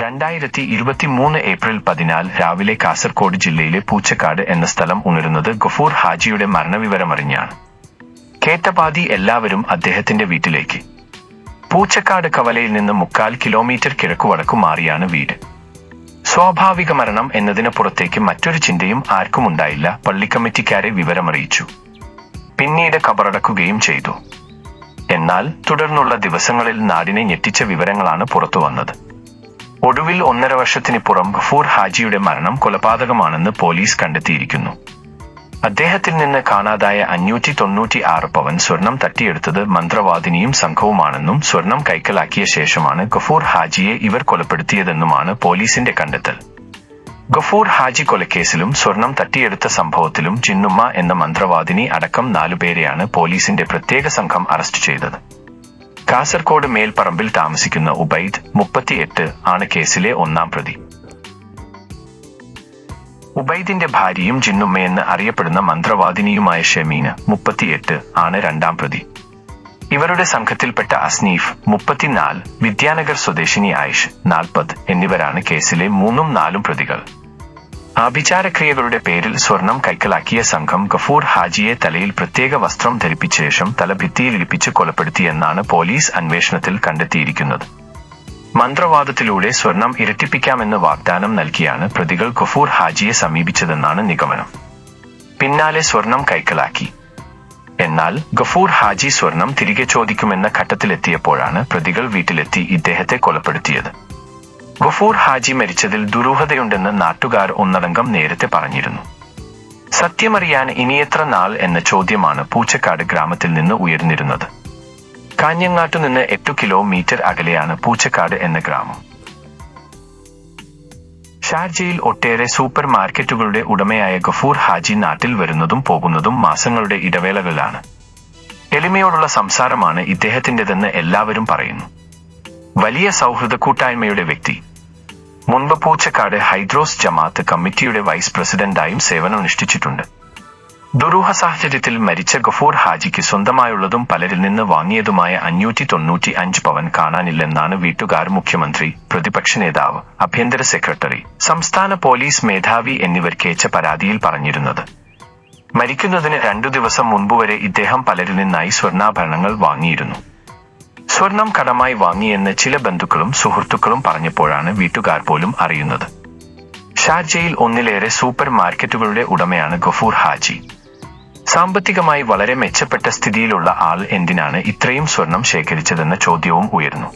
രണ്ടായിരത്തി ഇരുപത്തിമൂന്ന് ഏപ്രിൽ പതിനാല് രാവിലെ കാസർഗോഡ് ജില്ലയിലെ പൂച്ചക്കാട് എന്ന സ്ഥലം ഉണരുന്നത് ഗഫൂർ ഹാജിയുടെ മരണവിവരമറിഞ്ഞാണ്. കേട്ടപാതി എല്ലാവരും അദ്ദേഹത്തിന്റെ വീട്ടിലേക്ക്. പൂച്ചക്കാട് കവലയിൽ നിന്ന് മുക്കാൽ കിലോമീറ്റർ കിഴക്കു വടക്കു മാറിയാണ് വീട്. സ്വാഭാവിക മരണം എന്നതിന് പുറത്തേക്ക് മറ്റൊരു ചിന്തയും ആർക്കുമുണ്ടായില്ല പള്ളിക്കമ്മിറ്റിക്കാരെ വിവരമറിയിച്ചു. പിന്നീട് കബറടക്കുകയും ചെയ്തു. എന്നാൽ തുടർന്നുള്ള ദിവസങ്ങളിൽ നാടിനെ ഞെട്ടിച്ച വിവരങ്ങളാണ് പുറത്തുവന്നത്. ഒടുവിൽ ഒന്നര വർഷത്തിനിപ്പുറം ഗഫൂർ ഹാജിയുടെ മരണം കൊലപാതകമാണെന്ന് പോലീസ് കണ്ടെത്തിയിരിക്കുന്നു. അദ്ദേഹത്തിൽ നിന്ന് കാണാതായ അഞ്ഞൂറ്റി തൊണ്ണൂറ്റി ആറ് പവൻ സ്വർണം തട്ടിയെടുത്തത് മന്ത്രവാദിനിയും സംഘവുമാണെന്നും സ്വർണം കൈക്കലാക്കിയ ശേഷമാണ് ഗഫൂർ ഹാജിയെ ഇവർ കൊലപ്പെടുത്തിയതെന്നുമാണ് പോലീസിന്റെ കണ്ടെത്തൽ. ഗഫൂർ ഹാജി കൊലക്കേസിലും സ്വർണം തട്ടിയെടുത്ത സംഭവത്തിലും ചിന്നുമ്മ എന്ന മന്ത്രവാദിനി അടക്കം നാലുപേരെയാണ് പോലീസിന്റെ പ്രത്യേക സംഘം അറസ്റ്റ് ചെയ്തത്. കാസർകോട് മേൽപ്പറമ്പിൽ താമസിക്കുന്ന ഉബൈദ് മുപ്പത്തിയെട്ട് ആണ് കേസിലെ ഒന്നാം പ്രതി. ഉബൈദിന്റെ ഭാര്യയും ജിന്നുമ്മയെന്ന് അറിയപ്പെടുന്ന മന്ത്രവാദിനിയുമായ ഷമീന് മുപ്പത്തിയെട്ട് ആണ് രണ്ടാം പ്രതി. ഇവരുടെ സംഘത്തിൽപ്പെട്ട അസ്നീഫ് മുപ്പത്തിനാല് വിദ്യാനഗർ സ്വദേശിനി ആയിഷ് നാൽപ്പത് എന്നിവരാണ് കേസിലെ മൂന്നും നാലും പ്രതികൾ. ആഭിചാരക്രിയകളുടെ പേരിൽ സ്വർണം കൈക്കലാക്കിയ സംഘം ഗഫൂർ ഹാജിയെ തലയിൽ പ്രത്യേക വസ്ത്രം ധരിപ്പിച്ച ശേഷം തല ഭിത്തിയിൽ ഇടിപ്പിച്ച് കൊലപ്പെടുത്തിയെന്നാണ് പോലീസ് അന്വേഷണത്തിൽ കണ്ടെത്തിയിരിക്കുന്നത്. മന്ത്രവാദത്തിലൂടെ സ്വർണം ഇരട്ടിപ്പിക്കാമെന്ന് വാഗ്ദാനം നൽകിയാണ് പ്രതികൾ ഗഫൂർ ഹാജിയെ സമീപിച്ചതെന്നാണ് നിഗമനം. പിന്നാലെ സ്വർണം കൈക്കലാക്കി. എന്നാൽ ഗഫൂർ ഹാജി സ്വർണം തിരികെ ചോദിക്കുമെന്ന ഘട്ടത്തിലെത്തിയപ്പോഴാണ് പ്രതികൾ വീട്ടിലെത്തി ഇദ്ദേഹത്തെ കൊലപ്പെടുത്തിയത്. ഗഫൂർ ഹാജി മരിച്ചതിൽ ദുരൂഹതയുണ്ടെന്ന് നാട്ടുകാർ ഒന്നടങ്കം നേരത്തെ പറഞ്ഞിരുന്നു. സത്യമറിയാൻ ഇനിയെത്ര നാൾ എന്ന ചോദ്യമാണ് പൂച്ചക്കാട് ഗ്രാമത്തിൽ നിന്ന് ഉയർന്നിരുന്നത്. കാഞ്ഞങ്ങാട്ടു നിന്ന് എട്ടു കിലോമീറ്റർ അകലെയാണ് പൂച്ചക്കാട് എന്ന ഗ്രാമം. ഷാർജയിൽ ഒട്ടേറെ സൂപ്പർ മാർക്കറ്റുകളുടെ ഉടമയായ ഗഫൂർ ഹാജി നാട്ടിൽ വരുന്നതും പോകുന്നതും മാസങ്ങളുടെ ഇടവേളകളിലാണ് എളിമയോടുള്ള സംസാരമാണ് ഇദ്ദേഹത്തിന്റെതെന്ന് എല്ലാവരും പറയുന്നു. വലിയ സൗഹൃദ കൂട്ടായ്മയുടെ വ്യക്തി മുൻപ് പൂച്ചക്കാട് ഹൈഡ്രോസ് ജമാഅത്ത് കമ്മിറ്റിയുടെ വൈസ് പ്രസിഡന്റായും സേവനമനുഷ്ഠിച്ചിട്ടുണ്ട്. ദുരൂഹ സാഹചര്യത്തിൽ മരിച്ച ഗഫൂർ ഹാജിക്ക് സ്വന്തമായുള്ളതും പലരിൽ നിന്ന് വാങ്ങിയതുമായ അഞ്ഞൂറ്റി തൊണ്ണൂറ്റി അഞ്ച് പവൻ കാണാനില്ലെന്നാണ് വീട്ടുകാർ മുഖ്യമന്ത്രി പ്രതിപക്ഷ നേതാവ് ആഭ്യന്തര സെക്രട്ടറി സംസ്ഥാന പോലീസ് മേധാവി എന്നിവർക്കേച്ച പരാതിയിൽ പറഞ്ഞിരുന്നത്. മരിക്കുന്നതിന് രണ്ടു ദിവസം മുൻപ് വരെ ഇദ്ദേഹം പലരിൽ നിന്നായി സ്വർണാഭരണങ്ങൾ വാങ്ങിയിരുന്നു. സ്വർണം കടമായി വാങ്ങിയെന്ന് ചില ബന്ധുക്കളും സുഹൃത്തുക്കളും പറഞ്ഞപ്പോഴാണ് വീട്ടുകാർ പോലും അറിയുന്നത്. ഷാർജയിൽ ഒന്നിലേറെ സൂപ്പർ മാർക്കറ്റുകളുടെ ഉടമയാണ് ഗഫൂർ ഹാജി. സാമ്പത്തികമായി വളരെ മെച്ചപ്പെട്ട സ്ഥിതിയിലുള്ള ആൾ എന്തിനാണ് ഇത്രയും സ്വർണം ശേഖരിച്ചതെന്ന ചോദ്യവും ഉയരുന്നു.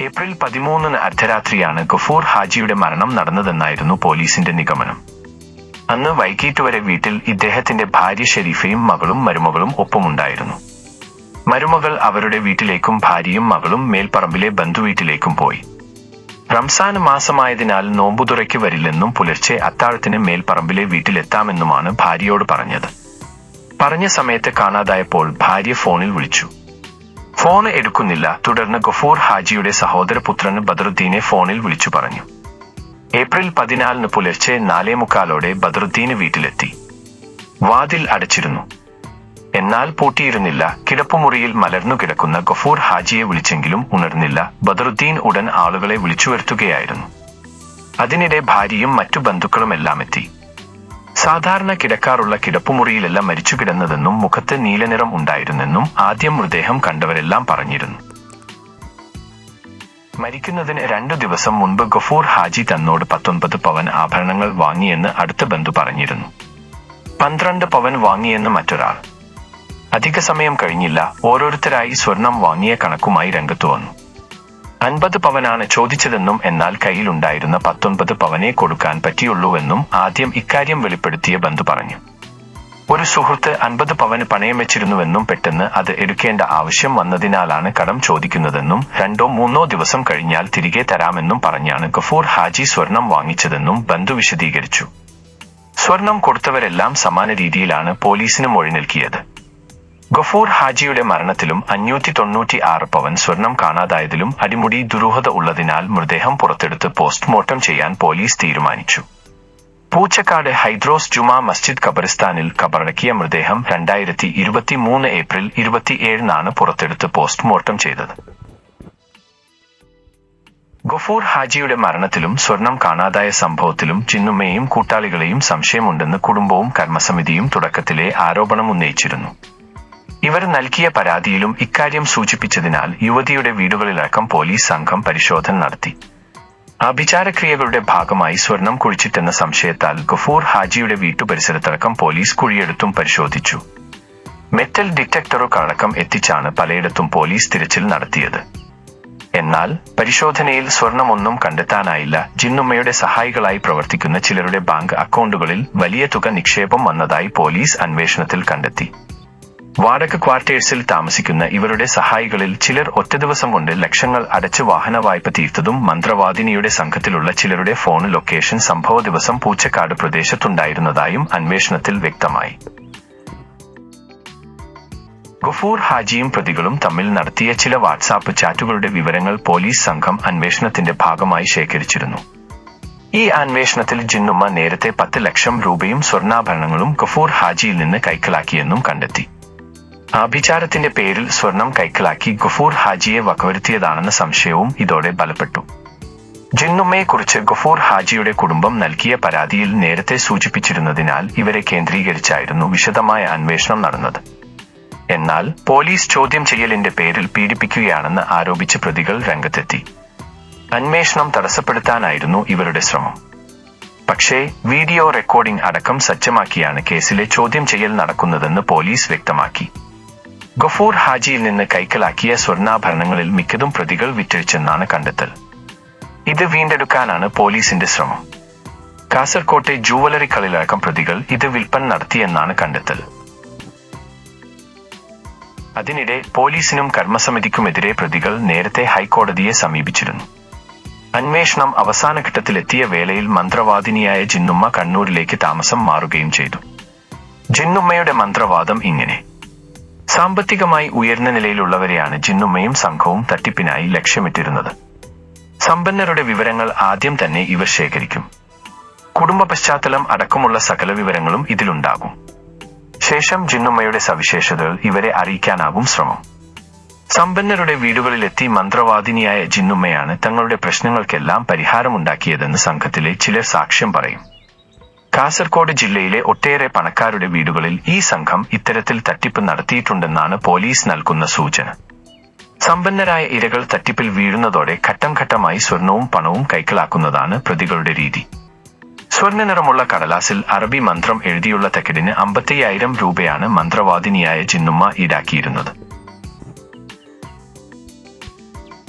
ഏപ്രിൽ പതിമൂന്നിന് അർദ്ധരാത്രിയാണ് ഗഫൂർ ഹാജിയുടെ മരണം നടന്നതെന്നായിരുന്നു പോലീസിന്റെ നിഗമനം. അന്ന് വൈകിട്ട് വരെ വീട്ടിൽ ഇദ്ദേഹത്തിന്റെ ഭാര്യ ഷെരീഫയും മകളും മരുമകളും ഒപ്പമുണ്ടായിരുന്നു. മരുമകൾ അവരുടെ വീട്ടിലേക്കും ഭാര്യയും മകളും മേൽപ്പറമ്പിലെ ബന്ധുവീട്ടിലേക്കും പോയി. റംസാൻ മാസമായതിനാൽ നോമ്പുതുറയ്ക്ക് വരില്ലെന്നും പുലർച്ചെ അത്താഴത്തിന് മേൽപ്പറമ്പിലെ വീട്ടിലെത്താമെന്നുമാണ് ഭാര്യയോട് പറഞ്ഞത്. പറഞ്ഞ സമയത്ത് കാണാതായപ്പോൾ ഭാര്യ ഫോണിൽ വിളിച്ചു. ഫോൺ എടുക്കുന്നില്ല തുടർന്ന് ഗഫൂർ ഹാജിയുടെ സഹോദരപുത്രന് ബദറുദ്ദീനെ ഫോണിൽ വിളിച്ചു പറഞ്ഞു. ഏപ്രിൽ പതിനാലിന് പുലർച്ചെ നാലേ മുക്കാലോടെ ബദറുദ്ദീന് വീട്ടിലെത്തി. വാതിൽ അടച്ചിരുന്നു. എന്നാൽ പൂട്ടിയിരുന്നില്ല. കിടപ്പുമുറിയിൽ മലർന്നു കിടക്കുന്ന ഗഫൂർ ഹാജിയെ വിളിച്ചെങ്കിലും ഉണർന്നില്ല. ബദറുദ്ദീൻ ഉടൻ ആളുകളെ വിളിച്ചു വരുത്തുകയായിരുന്നു അതിനിടെ ഭാര്യയും മറ്റു ബന്ധുക്കളും എല്ലാം എത്തി. സാധാരണ കിടക്കാറുള്ള കിടപ്പുമുറിയിലല്ല മരിച്ചു കിടന്നതെന്നും മുഖത്ത് നീലനിറം ഉണ്ടായിരുന്നെന്നും ആദ്യം മൃതദേഹം കണ്ടവരെല്ലാം പറഞ്ഞിരുന്നു. മരിക്കുന്നതിന് രണ്ടു ദിവസം മുൻപ് ഗഫൂർ ഹാജി തന്നോട് പത്തൊൻപത് പവൻ ആഭരണങ്ങൾ വാങ്ങിയെന്ന് അടുത്ത ബന്ധു പറഞ്ഞിരുന്നു. പന്ത്രണ്ട് പവൻ വാങ്ങിയെന്ന് മറ്റൊരാൾ. അധിക സമയം കഴിഞ്ഞില്ല. ഓരോരുത്തരായി സ്വർണം വാങ്ങിയ കണക്കുമായി രംഗത്തു വന്നു. അൻപത് പവനാണ് ചോദിച്ചതെന്നും എന്നാൽ കയ്യിലുണ്ടായിരുന്ന പത്തൊൻപത് പവനെ കൊടുക്കാൻ പറ്റിയുള്ളൂവെന്നും ആദ്യം ഇക്കാര്യം വെളിപ്പെടുത്തിയ ബന്ധു പറഞ്ഞു. ഒരു സുഹൃത്ത് അൻപത് പവന് പണയം വെച്ചിരുന്നുവെന്നും പെട്ടെന്ന് അത് എടുക്കേണ്ട ആവശ്യം വന്നതിനാലാണ് കടം ചോദിക്കുന്നതെന്നും രണ്ടോ മൂന്നോ ദിവസം കഴിഞ്ഞാൽ തിരികെ തരാമെന്നും പറഞ്ഞാണ് ഗഫൂർ ഹാജി സ്വർണം വാങ്ങിച്ചതെന്നും ബന്ധു വിശദീകരിച്ചു. സ്വർണം കൊടുത്തവരെല്ലാം സമാന രീതിയിലാണ് പോലീസിന് മൊഴി നൽകിയത് ഗഫൂർ ഹാജിയുടെ മരണത്തിലും അഞ്ഞൂറ്റി തൊണ്ണൂറ്റി ആറ് പവൻ സ്വർണം കാണാതായതിലും അടിമുടി ദുരൂഹത ഉള്ളതിനാൽ മൃതദേഹം പുറത്തെടുത്ത് പോസ്റ്റ്മോർട്ടം ചെയ്യാൻ പോലീസ് തീരുമാനിച്ചു. പൂച്ചക്കാട് ഹൈദ്രോസ് ജുമാ മസ്ജിദ് ഖബറിസ്ഥാനിൽ കബറടക്കിയ മൃതദേഹം രണ്ടായിരത്തി ഇരുപത്തിമൂന്ന് ഏപ്രിൽ ഇരുപത്തിയേഴിനാണ് പുറത്തെടുത്ത് പോസ്റ്റ്മോർട്ടം ചെയ്തത്. ഗഫൂർ ഹാജിയുടെ മരണത്തിലും സ്വർണം കാണാതായ സംഭവത്തിലും ചിന്നുമ്മയും കൂട്ടാളികളെയും സംശയമുണ്ടെന്ന് കുടുംബവും കർമ്മസമിതിയും തുടക്കത്തിലെ ആരോപണം ഉന്നയിച്ചിരുന്നു ഇവർ നൽകിയ പരാതിയിലും ഇക്കാര്യം സൂചിപ്പിച്ചതിനാൽ യുവതിയുടെ വീടുകളിലടക്കം പോലീസ് സംഘം പരിശോധന നടത്തി. ആഭിചാരക്രിയകളുടെ ഭാഗമായി സ്വർണം കുഴിച്ചിട്ടെന്ന സംശയത്താൽ ഗഫൂർ ഹാജിയുടെ വീട്ടുപരിസരത്തടക്കം പോലീസ് കുഴിയെടുത്തും പരിശോധിച്ചു. മെറ്റൽ ഡിറ്റക്ടറുകളടക്കം എത്തിച്ചാണ് പലയിടത്തും പോലീസ് തിരച്ചിൽ നടത്തിയത്. എന്നാൽ പരിശോധനയിൽ സ്വർണമൊന്നും കണ്ടെത്താനായില്ല. ജിന്നുമ്മയുടെ സഹായികളായി പ്രവർത്തിക്കുന്ന ചിലരുടെ ബാങ്ക് അക്കൗണ്ടുകളിൽ വലിയ തുക നിക്ഷേപം വന്നതായി പോലീസ് അന്വേഷണത്തിൽ കണ്ടെത്തി. വാടക ക്വാർട്ടേഴ്സിൽ താമസിക്കുന്ന ഇവരുടെ സഹായികളിൽ ചിലർ ഒറ്റ ദിവസം കൊണ്ട് ലക്ഷങ്ങൾ അടച്ച് വാഹന വായ്പ തീർത്തതും മന്ത്രവാദിനിയുടെ സംഘത്തിലുള്ള ചിലരുടെ ഫോൺ ലൊക്കേഷൻ സംഭവ ദിവസം പൂച്ചക്കാട് പ്രദേശത്തുണ്ടായിരുന്നതായും അന്വേഷണത്തിൽ വ്യക്തമായി. ഗഫൂർ ഹാജിയും പ്രതികളും തമ്മിൽ നടത്തിയ ചില വാട്സാപ്പ് ചാറ്റുകളുടെ വിവരങ്ങൾ പോലീസ് സംഘം അന്വേഷണത്തിന്റെ ഭാഗമായി ശേഖരിച്ചിരുന്നു. ഈ അന്വേഷണത്തിൽ ജിന്നുമ്മ നേരത്തെ പത്ത് ലക്ഷം രൂപയും സ്വർണാഭരണങ്ങളും ഗഫൂർ ഹാജിയിൽ നിന്ന് കൈക്കലാക്കിയെന്നും കണ്ടെത്തി. ആഭിചാരത്തിന്റെ പേരിൽ സ്വർണം കൈക്കലാക്കി ഗഫൂർ ഹാജിയെ വകവരുത്തിയതാണെന്ന സംശയവും ഇതോടെ ബലപ്പെട്ടു. ജിന്നുമ്മയെക്കുറിച്ച് ഗഫൂർ ഹാജിയുടെ കുടുംബം നൽകിയ പരാതിയിൽ നേരത്തെ സൂചിപ്പിച്ചിരുന്നതിനാൽ ഇവരെ കേന്ദ്രീകരിച്ചായിരുന്നു വിശദമായ അന്വേഷണം നടന്നത്. എന്നാൽ പോലീസ് ചോദ്യം ചെയ്യലിന്റെ പേരിൽ പീഡിപ്പിക്കുകയാണെന്ന് ആരോപിച്ച് പ്രതികൾ രംഗത്തെത്തി. അന്വേഷണം തടസ്സപ്പെടുത്താനായിരുന്നു ഇവരുടെ ശ്രമം. പക്ഷേ വീഡിയോ റെക്കോർഡിംഗ് അടക്കം സജ്ജമാക്കിയാണ് കേസിലെ ചോദ്യം ചെയ്യൽ നടക്കുന്നതെന്ന് പോലീസ് വ്യക്തമാക്കി. ഗഫൂർ ഹാജിയിൽ നിന്ന് കൈക്കലാക്കിയ സ്വർണാഭരണങ്ങളിൽ മിക്കതും പ്രതികൾ വിറ്റഴിച്ചെന്നാണ് കണ്ടെത്തൽ. ഇത് വീണ്ടെടുക്കാനാണ് പോലീസിന്റെ ശ്രമം. കാസർകോട്ടെ ജൂവലറികളിലടക്കം പ്രതികൾ ഇത് വിൽപ്പന നടത്തിയെന്നാണ് കണ്ടെത്തൽ. അതിനിടെ പോലീസിനും കർമ്മസമിതിക്കുമെതിരെ പ്രതികൾ നേരത്തെ ഹൈക്കോടതിയെ സമീപിച്ചിരുന്നു. അന്വേഷണം അവസാന ഘട്ടത്തിലെത്തിയ വേളയിൽ മന്ത്രവാദിനിയായ ജിന്നുമ്മ കണ്ണൂരിലേക്ക് താമസം മാറുകയും ചെയ്തു. ജിന്നുമ്മയുടെ മന്ത്രവാദം ഇങ്ങനെ. സാമ്പത്തികമായി ഉയർന്ന നിലയിലുള്ളവരെയാണ് ജിന്നുമ്മയും സംഘവും തട്ടിപ്പിനായി ലക്ഷ്യമിട്ടിരുന്നത്. സമ്പന്നരുടെ വിവരങ്ങൾ ആദ്യം തന്നെ ഇവർ ശേഖരിക്കും. കുടുംബ പശ്ചാത്തലം അടക്കമുള്ള സകല വിവരങ്ങളും ഇതിലുണ്ടാകും. ശേഷം ജിന്നുമ്മയുടെ സവിശേഷതകൾ ഇവരെ അറിയിക്കാനാകും ശ്രമം. സമ്പന്നരുടെ വീടുകളിലെത്തി മന്ത്രവാദിനിയായ ജിന്നുമ്മയാണ് തങ്ങളുടെ പ്രശ്നങ്ങൾക്കെല്ലാം പരിഹാരമുണ്ടാക്കിയതെന്ന് സംഘത്തിലെ ചിലർ സാക്ഷ്യം പറയും. കാസർകോട് ജില്ലയിലെ ഒട്ടേറെ പണക്കാരുടെ വീടുകളിൽ ഈ സംഘം ഇത്തരത്തിൽ തട്ടിപ്പ് നടത്തിയിട്ടുണ്ടെന്നാണ് പോലീസ് നൽകുന്ന സൂചന. സമ്പന്നരായ ഇരകൾ തട്ടിപ്പിൽ വീഴുന്നതോടെ ഘട്ടം ഘട്ടമായി സ്വർണവും പണവും കൈക്കലാക്കുന്നതാണ് പ്രതികളുടെ രീതി. സ്വർണ നിറമുള്ള കടലാസിൽ അറബി മന്ത്രം എഴുതിയുള്ള തക്കിടിന് അമ്പത്തയ്യായിരം രൂപയാണ് മന്ത്രവാദിനിയായ ചിന്നുമ്മ ഈടാക്കിയിരുന്നത്.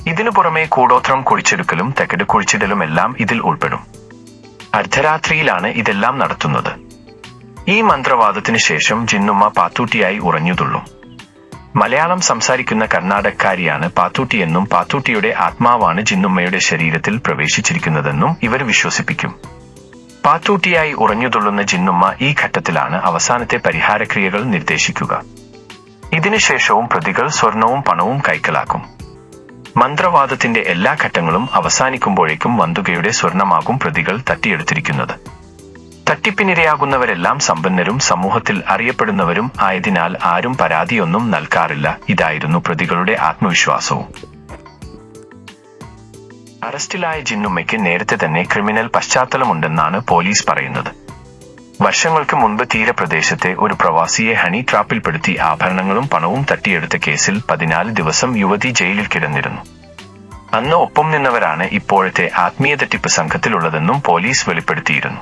ഇതിനു പുറമെ കൂടോത്രം കുഴിച്ചെടുക്കലും തെക്കട് കുഴിച്ചിടലും എല്ലാം ഇതിൽ ഉൾപ്പെടും. അർദ്ധരാത്രിയിലാണ് ഇതെല്ലാം നടത്തുന്നത്. ഈ മന്ത്രവാദത്തിന് ശേഷം ജിന്നുമ്മ പാത്തൂട്ടിയായി ഉറഞ്ഞുതുള്ളും. മലയാളം സംസാരിക്കുന്ന കർണാടകക്കാരിയാണ് പാത്തൂട്ടിയെന്നും പാത്തൂട്ടിയുടെ ആത്മാവാണ് ജിന്നുമ്മയുടെ ശരീരത്തിൽ പ്രവേശിച്ചിരിക്കുന്നതെന്നും ഇവർ വിശ്വസിപ്പിക്കും. പാത്തൂട്ടിയായി ഉറഞ്ഞുതുള്ളുന്ന ജിന്നുമ്മ ഈ ഘട്ടത്തിലാണ് അവസാനത്തെ പരിഹാരക്രിയകൾ നിർദ്ദേശിക്കുക. ഇതിനുശേഷവും പ്രതികൾ സ്വർണവും പണവും കൈക്കലാക്കും. മന്ത്രവാദത്തിന്റെ എല്ലാ ഘട്ടങ്ങളും അവസാനിക്കുമ്പോഴേക്കും വന്തുകയുടെ സ്വർണമാകും പ്രതികൾ തട്ടിയെടുത്തിരിക്കുന്നത്. തട്ടിപ്പിനിരയാകുന്നവരെല്ലാം സമ്പന്നരും സമൂഹത്തിൽ അറിയപ്പെടുന്നവരും ആയതിനാൽ ആരും പരാതിയൊന്നും നൽകാറില്ല. ഇതായിരുന്നു പ്രതികളുടെ ആത്മവിശ്വാസവും. അറസ്റ്റിലായ ജിന്നുമ്മയ്ക്ക് നേരത്തെ തന്നെ ക്രിമിനൽ പശ്ചാത്തലമുണ്ടെന്നാണ് പോലീസ് പറയുന്നത്. വർഷങ്ങൾക്ക് മുൻപ് തീരപ്രദേശത്തെ ഒരു പ്രവാസിയെ ഹണി ട്രാപ്പിൽപ്പെടുത്തി ആഭരണങ്ങളും പണവും തട്ടിയെടുത്ത കേസിൽ പതിനാല് ദിവസം യുവതി ജയിലിൽ കിടന്നിരുന്നു. അന്ന് ഒപ്പം നിന്നവരാണ് ഇപ്പോഴത്തെ ആത്മീയ തട്ടിപ്പ് സംഘത്തിലുള്ളതെന്നും പോലീസ് വെളിപ്പെടുത്തിയിരുന്നു.